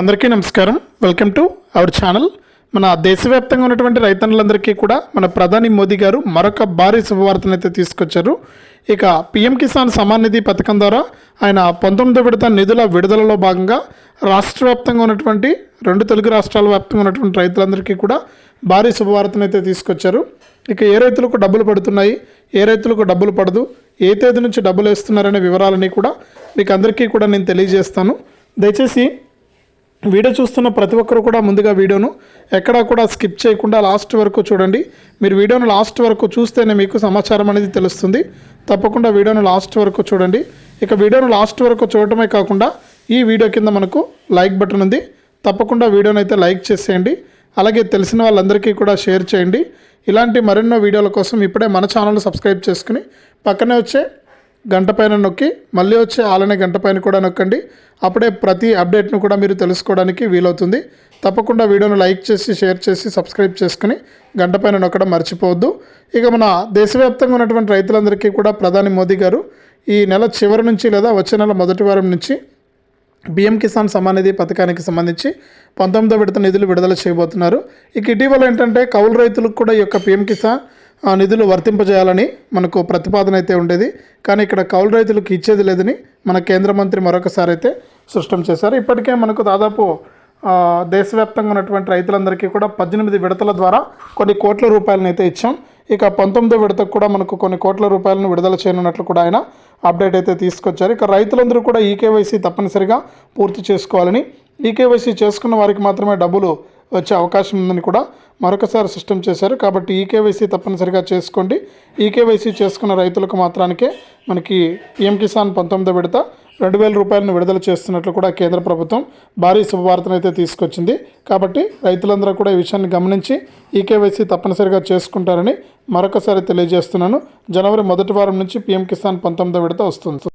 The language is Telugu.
అందరికీ నమస్కారం. వెల్కమ్ టు అవర్ ఛానల్ మన దేశవ్యాప్తంగా ఉన్నటువంటి రైతన్నులందరికీ కూడా మన ప్రధాని మోదీ గారు మరొక భారీ శుభవార్తను అయితే తీసుకొచ్చారు. ఇక పిఎం కిసాన్ సమాన్ నిధి పథకం ద్వారా ఆయన పంతొమ్మిదో విడత నిధుల విడుదలలో భాగంగా రాష్ట్ర వ్యాప్తంగా ఉన్నటువంటి రెండు తెలుగు రాష్ట్రాల వ్యాప్తంగా ఉన్నటువంటి రైతులందరికీ కూడా భారీ శుభవార్తను అయితే తీసుకొచ్చారు. ఇక ఏ రైతులకు డబ్బులు పడుతున్నాయి ఏ రైతులకు డబ్బులు పడదు ఏ తేదీ నుంచి డబ్బులు వేస్తున్నారనే వివరాలని కూడా మీకు అందరికీ కూడా నేను తెలియజేస్తాను. దయచేసి వీడియో చూస్తున్న ప్రతి ఒక్కరు కూడా ముందుగా వీడియోను ఎక్కడా కూడా స్కిప్ చేయకుండా లాస్ట్ వరకు చూడండి. మీరు వీడియోను లాస్ట్ వరకు చూస్తేనే మీకు సమాచారం అనేది తెలుస్తుంది. తప్పకుండా వీడియోను లాస్ట్ వరకు చూడండి. ఇక వీడియోను లాస్ట్ వరకు చూడటమే కాకుండా ఈ వీడియో కింద మనకు లైక్ బటన్ ఉంది. తప్పకుండా వీడియోని అయితే లైక్ చేసేయండి. అలాగే తెలిసిన వాళ్ళందరికీ కూడా షేర్ చేయండి. ఇలాంటి మరెన్నో వీడియోల కోసం ఇప్పుడే మన ఛానల్ సబ్స్క్రైబ్ చేసుకుని పక్కనే వచ్చే గంట పైన నొక్కి మళ్ళీ వచ్చే ఆలనే గంట పైన కూడా నొక్కండి. అప్పుడే ప్రతి అప్డేట్ను కూడా మీరు తెలుసుకోవడానికి వీలవుతుంది. తప్పకుండా వీడియోను లైక్ చేసి షేర్ చేసి సబ్స్క్రైబ్ చేసుకుని గంట పైన నొక్కడం మర్చిపోవద్దు. ఇక మన దేశవ్యాప్తంగా ఉన్నటువంటి రైతులందరికీ కూడా ప్రధాని మోదీ గారు ఈ నెల చివరి నుంచి లేదా వచ్చే నెల మొదటి వారం నుంచి బిఎం కిసాన్ సమానిధి నిధి పథకానికి సంబంధించి పంతొమ్మిదో విడత నిధులు విడుదల చేయబోతున్నారు. ఇక ఇటీవల ఏంటంటే కౌలు రైతులకు కూడా ఈ యొక్క పిఎం కిసాన్ నిధులు వర్తింపజేయాలని మనకు ప్రతిపాదన అయితే ఉండేది. కానీ ఇక్కడ కౌలు రైతులకు ఇచ్చేది లేదని మన కేంద్ర మంత్రి మరొకసారి అయితే స్పష్టం చేశారు. ఇప్పటికే మనకు దాదాపు దేశవ్యాప్తంగా ఉన్నటువంటి రైతులందరికీ కూడా పద్దెనిమిది విడతల ద్వారా కొన్ని కోట్ల రూపాయలను అయితే ఇచ్చాం. ఇక పంతొమ్మిదో విడతకు కూడా మనకు కొన్ని కోట్ల రూపాయలను విడుదల చేయనున్నట్లు కూడా ఆయన అప్డేట్ అయితే తీసుకొచ్చారు. ఇక రైతులందరూ కూడా ఈకేవైసీ తప్పనిసరిగా పూర్తి చేసుకోవాలని ఈకేవైసీ చేసుకున్న వారికి మాత్రమే డబ్బులు వచ్చే అవకాశం ఉందని కూడా మరొకసారి సిస్టమ్ చేశారు. కాబట్టి ఈకేవైసీ తప్పనిసరిగా చేసుకోండి. ఈకేవైసీ చేసుకున్న రైతులకు మాత్రానికే మనకి పిఎం కిసాన్ పంతొమ్మిదో విడత రెండు వేల రూపాయలను విడుదల చేస్తున్నట్లు కూడా కేంద్ర ప్రభుత్వం భారీ శుభవార్తను అయితే తీసుకొచ్చింది. కాబట్టి రైతులందరూ కూడా ఈ విషయాన్ని గమనించి ఈకేవైసీ తప్పనిసరిగా చేసుకుంటారని మరొకసారి తెలియజేస్తున్నాను. జనవరి మొదటి వారం నుంచి పిఎం కిసాన్ పంతొమ్మిదో విడత వస్తుంది.